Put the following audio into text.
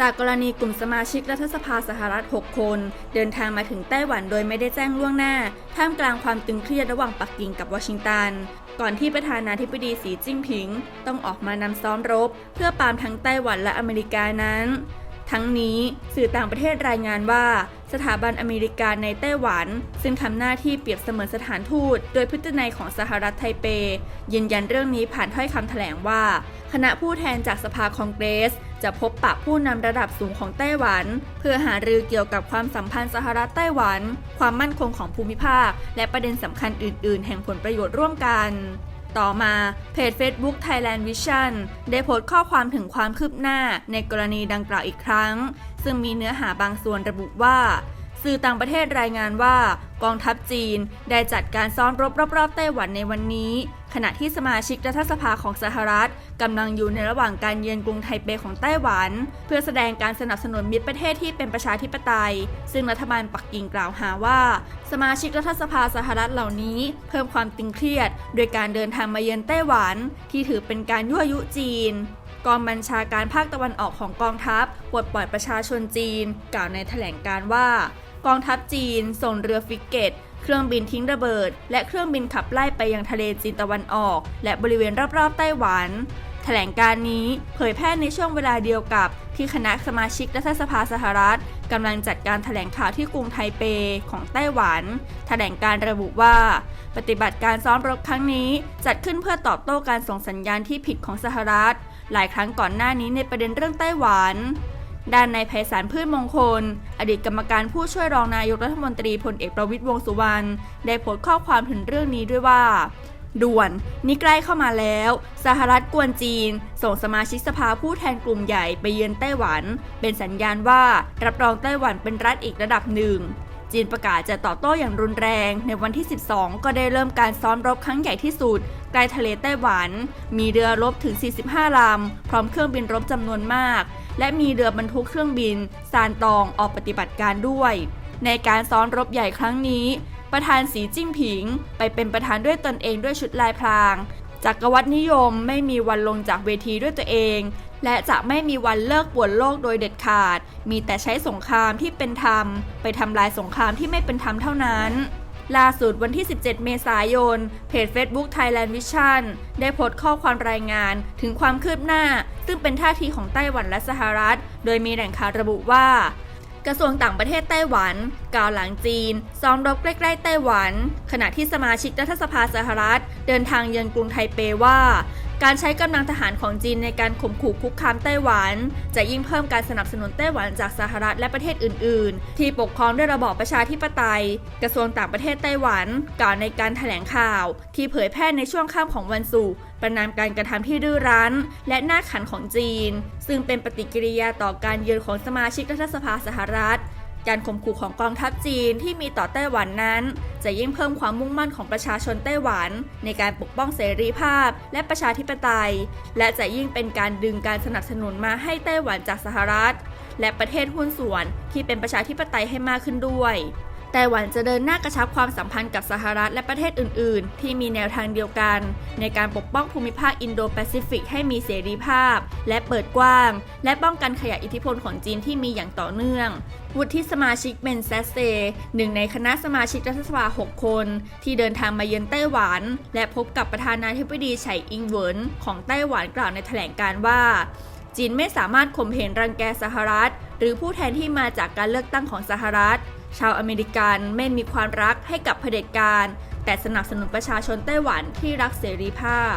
จากกรณีกลุ่มสมาชิกรัฐสภาสหรัฐ 6 คน เดินทางมาถึงไต้หวันโดยไม่ได้แจ้งล่วงหน้า ท่ามกลางความตึงเครียดระหว่างปักกิ่งกับวอชิงตัน ก่อนที่ประธานาธิบดีสีจิ้งผิง ต้องออกมานำซ้อมรบ เพื่อปรามทั้งไต้หวันและอเมริกานั้น ทั้งนี้สื่อต่างประเทศรายงานว่า สถาบันอเมริกาในไต้หวัน ซึ่งทำหน้าที่เปรียบเสมือนสถานทูต โดยพฤตินัยของสหรัฐไทเป ยืนยันเรื่องนี้ผ่านถ้อยคำแถลงว่า คณะผู้แทนจากสภาคองเกรส จะพบปะผู้นำระดับสูงของไต้หวัน เพื่อหารือเกี่ยวกับความสัมพันธ์สหรัฐไต้หวัน ความมั่นคงของภูมิภาค และประเด็นสำคัญอื่น ๆ แห่งผลประโยชน์ร่วมกัน ต่อมา เพจ Facebook Thailand Vision ได้โพสต์ข้อความถึงความคืบหน้าในกรณีดังกล่าวอีกครั้ง ซึ่งมีเนื้อหาบางส่วนระบุว่า สื่อต่างประเทศรายงานว่ากองทัพจีนได้จัดการซ้อมรบรอบๆไต้หวันในวันนี้ ขณะที่สมาชิกรัฐสภาของสหรัฐกำลังอยู่ในระหว่างการเยือนกรุงไทเปของไต้หวัน เพื่อแสดงการสนับสนุนมิตรประเทศที่เป็นประชาธิปไตย ซึ่งรัฐบาลปักกิ่งกล่าวหาว่า สมาชิกรัฐสภาสหรัฐเหล่านี้เพิ่มความตึงเครียด โดยการเดินทางมาเยือนไต้หวัน ที่ถือเป็นการยั่วยุจีนกองบัญชาการภาคตะวันออกของกองทัพปลดปล่อยประชาชนจีน กล่าวในแถลงการว่า กองทัพจีน ส่งเรือฟิกเกต เครื่องบินทิ้งระเบิด และเครื่องบินขับไล่ไปยังทะเลจีนตะวันออก และบริเวณรอบๆไต้หวันแถลงการนี้เผยแพร่ในช่วงเวลาเดียวกับที่คณะสมาชิกรัฐสภาสหรัฐกำลังจัดการแถลงข่าวที่กรุงไทเปของไต้หวันแถลงการระบุว่า ปฏิบัติการซ้อมรบครั้งนี้จัดขึ้นเพื่อตอบโต้การส่งสัญญาณที่ผิดของสหรัฐ หลายครั้งก่อนหน้านี้ในประเด็นเรื่องไต้หวัน ด้านในายไพศาลพืชมงคล อดีตกรรมการผู้ช่วยรองนายกรัฐมนตรีพลเอกประวิตยวงสุวรรณได้โพสต์ข้อความถึงเรื่องนี้ด้วยว่า ด่วนนี่ใกล้เข้ามาแล้ว สหรัฐกวนจีน ส่งสมาชิกสภาผู้แทนกลุ่มใหญ่ไปเยือนไต้หวัน เป็นสัญญาณว่ารับรองไต้หวันเป็นรัฐอีกระดับหนึ่งจีนประกาศจะตอบโต้อย่างรุนแรง ในวันที่ 12 ก็ได้เริ่มการซ้อมรบครั้งใหญ่ที่สุด ใกล้ทะเลไต้หวัน มีเรือรบถึง 45 ลำ พร้อมเครื่องบินรบจำนวนมาก และมีเรือบรรทุกเครื่องบินซานตองออกปฏิบัติการด้วย ในการซ้อมรบใหญ่ครั้งนี้ ประธานสีจิ้งผิง ไปเป็นประธานด้วยตนเองด้วยชุดลายพรางจักรวรรดินิยมไม่มีวันลงจากเวทีด้วยตัวเอง และจะไม่มีวันเลิกป่วนโลกโดยเด็ดขาด มีแต่ใช้สงครามที่เป็นธรรม ไปทำลายสงครามที่ไม่เป็นธรรมเท่านั้น ล่าสุดวันที่ 17 เมษายน เพจ Facebook Thailand Vision ได้โพสต์ข้อความรายงานถึงความคืบหน้า ซึ่งเป็นท่าทีของไต้หวันและสหรัฐ โดยมีแหล่งข่าวระบุว่ากระทรวงต่างประเทศไต้หวันกล่าวหลังจีน ซ้อมรบใกล้ๆไต้หวัน ขณะที่สมาชิกรัฐสภาสหรัฐ เดินทางเยือนกรุงไทเปว่า การใช้กำลังทหารของจีนในการข่มขู่คุกคามไต้หวัน จะยิ่งเพิ่มการสนับสนุนไต้หวันจากสหรัฐและประเทศอื่น ๆ ที่ปกครองด้วยระบอบประชาธิปไตย กระทรวงต่างประเทศไต้หวันกล่าวในการแถลงข่าว ที่เผยแพร่ในช่วงค่ำของวันศุกร์ประนามการกระทำที่ดื้อรั้น และน่าขันของจีน ซึ่งเป็นปฏิกิริยาต่อการเยือนของสมาชิกรัฐสภาสหรัฐ การข่มขู่ของกองทัพจีนที่มีต่อไต้หวันนั้น จะยิ่งเพิ่มความมุ่งมั่นของประชาชนไต้หวัน ในการปกป้องเสรีภาพ และประชาธิปไตย และจะยิ่งเป็นการดึงการสนับสนุนมาให้ไต้หวันจากสหรัฐ และประเทศหุ้นส่วนที่เป็นประชาธิปไตยให้มากขึ้นด้วย ไต้หวันจะเดินหน้ากระชับความสัมพันธ์กับสหรัฐและประเทศอื่น ๆ ที่มีแนวทางเดียวกัน ในการปกป้องภูมิภาคอินโดแปซิฟิกให้มีเสรีภาพ และเปิดกว้าง และป้องกันขยายอิทธิพลของจีนที่มีอย่างต่อเนื่อง วุฒิสมาชิกเบนแซสเซหนึ่งในคณะสมาชิกรัฐสภา 6 คน ที่เดินทางมาเยือนไต้หวัน และพบกับประธานาธิบดีไฉอิงเหวินของไต้หวันกล่าวในแถลงการว่าจีนไม่สามารถข่มเหงรังแกสหรัฐ หรือผู้แทนที่มาจากการเลือกตั้งของสหรัฐ ชาวอเมริกันไม่มีความรักให้กับเผด็จการ แต่สนับสนุนประชาชนไต้หวันที่รักเสรีภาพ